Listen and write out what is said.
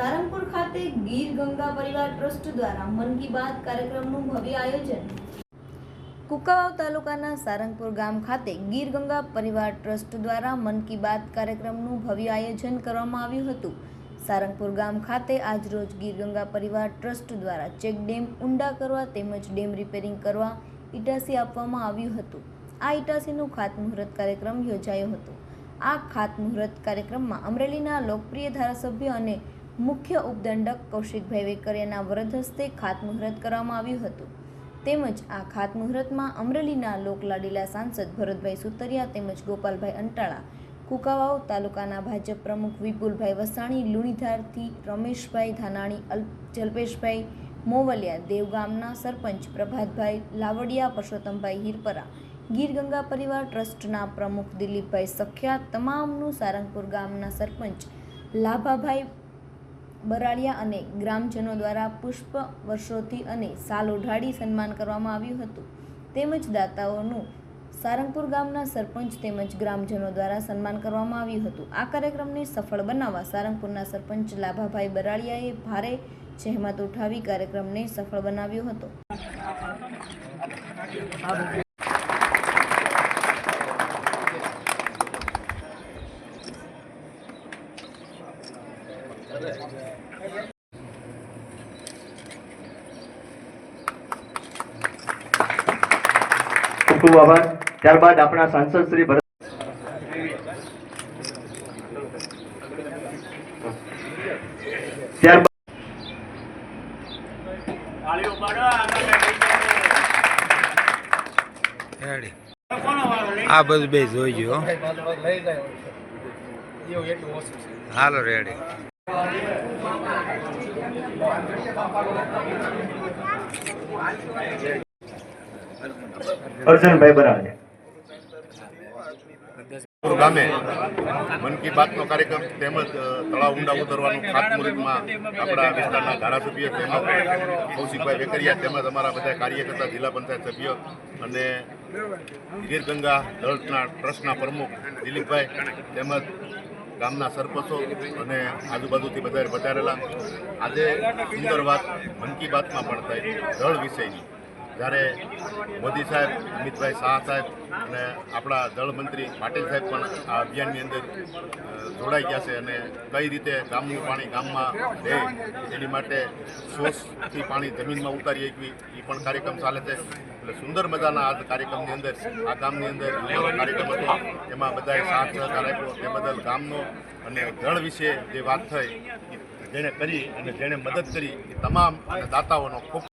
સારંગપુર ખાતે ગીર ગંગા પરિવાર ટ્રસ્ટ દ્વારા મન કી બાત કાર્યક્રમનું ભવ્ય આયોજન. કુકાવાવ તાલુકાના સારંગપુર ગામ ખાતે ગીર ગંગા પરિવાર ટ્રસ્ટ દ્વારા મન કી બાત કાર્યક્રમનું ભવ્ય આયોજન કરવામાં આવ્યું હતું. સારંગપુર ગામ ખાતે આજરોજ ગીર ગંગા પરિવાર ટ્રસ્ટ દ્વારા ચેક ડેમ ઊંડા કરવા તેમજ ડેમ રિપેરિંગ કરવા ઇટાસી આપવામાં આવ્યું હતું. આ ઇટાસીનું ખાતમુહૂર્ત કાર્યક્રમ યોજાયો હતો. આ ખાતમુહૂર્ત કાર્યક્રમમાં અમરેલીના લોકપ્રિય ધારાસભ્ય અને મુખ્ય ઉપદંડક કૌશિકભાઈ વેકરિયાના વરદ હસ્તે ખાતમુહૂર્ત કરવામાં આવ્યું હતું. તેમજ આ ખાતમુહૂર્તમાં અમરેલીના લોકલાડીલા સાંસદ ભરતભાઈ સુતરિયા તેમજ ગોપાલભાઈ અંટાળા, કુકાવાવ તાલુકાના ભાજપ પ્રમુખ વિપુલભાઈ વસાણી, લુણીધારથી રમેશભાઈ ધાનાણી જલ્પેશભાઈ મોવલિયા, દેવગામના સરપંચ પ્રભાતભાઈ લાવડિયા, પરસોત્તમભાઈ હિરપરા ગીર ગંગા પરિવાર ટ્રસ્ટના પ્રમુખ દિલીપભાઈ સખ્યા, તમામનું સારંગપુર ગામના સરપંચ લાભાભાઈ બરાડિયા અને ગ્રામજનો દ્વારા પુષ્પ વર્ષોથી અને સાલ ઓઢાડી સન્માન કરવામાં આવ્યું હતું. તેમજ દાતાઓનું સારંગપુર ગામના સરપંચ તેમજ ગ્રામજનો દ્વારા સન્માન કરવામાં આવ્યું હતું. આ કાર્યક્રમને સફળ બનાવવા સારંગપુરના સરપંચ લાભાભાઈ બરાડિયાએ ભારે જહેમત ઉઠાવી કાર્યક્રમને સફળ બનાવ્યો હતો. ખૂબ આભાર. ત્યારબાદ આપણા સાંસદ શ્રી ભરત ત્યારબાદ આ બધું બે જોઈજો હો. હાલો રેડી અર્જુનભાઈ બાતનો કાર્યક્રમ તેમજ તળાવ ઊંડા ઉતરવાનું ખાતમુહૂર્તમાં આપણા વિસ્તારના ધારાસભ્ય તેમજ કૌશિકભાઈ વેકરિયા તેમજ અમારા બધા કાર્યકર્તા, જિલ્લા પંચાયત સભ્ય અને ગીર ગંગા દળના ટ્રસ્ટના પ્રમુખ દિલીપભાઈ તેમજ ગામના સરપંચો અને આજુબાજુથી બધા પધારેલા આજે સુંદર વાત, મન કી બાતમાં પણ થાય દળ વિષયની જ્યારે મોદી સાહેબ, અમિતભાઈ શાહ સાહેબ અને આપણા જળમંત્રી પાટીલ સાહેબ પણ આ અભિયાનની અંદર જોડાઈ ગયા છે અને કઈ રીતે ગામનું પાણી ગામમાં રહે એની માટે સોર્સથી પાણી જમીનમાં ઉતારી શકવી એ પણ કાર્યક્રમ ચાલે છે. એટલે સુંદર મજાના આ કાર્યક્રમની અંદર, આ ગામની અંદર કાર્યક્રમ હતો. એમાં બધાએ સાથ સહકાર આપ્યો. તે બદલ ગામનો અને જળ વિશે જે વાત થઈ જેણે કરી અને જેણે મદદ કરી એ તમામ અને દાતાઓનો ખૂબ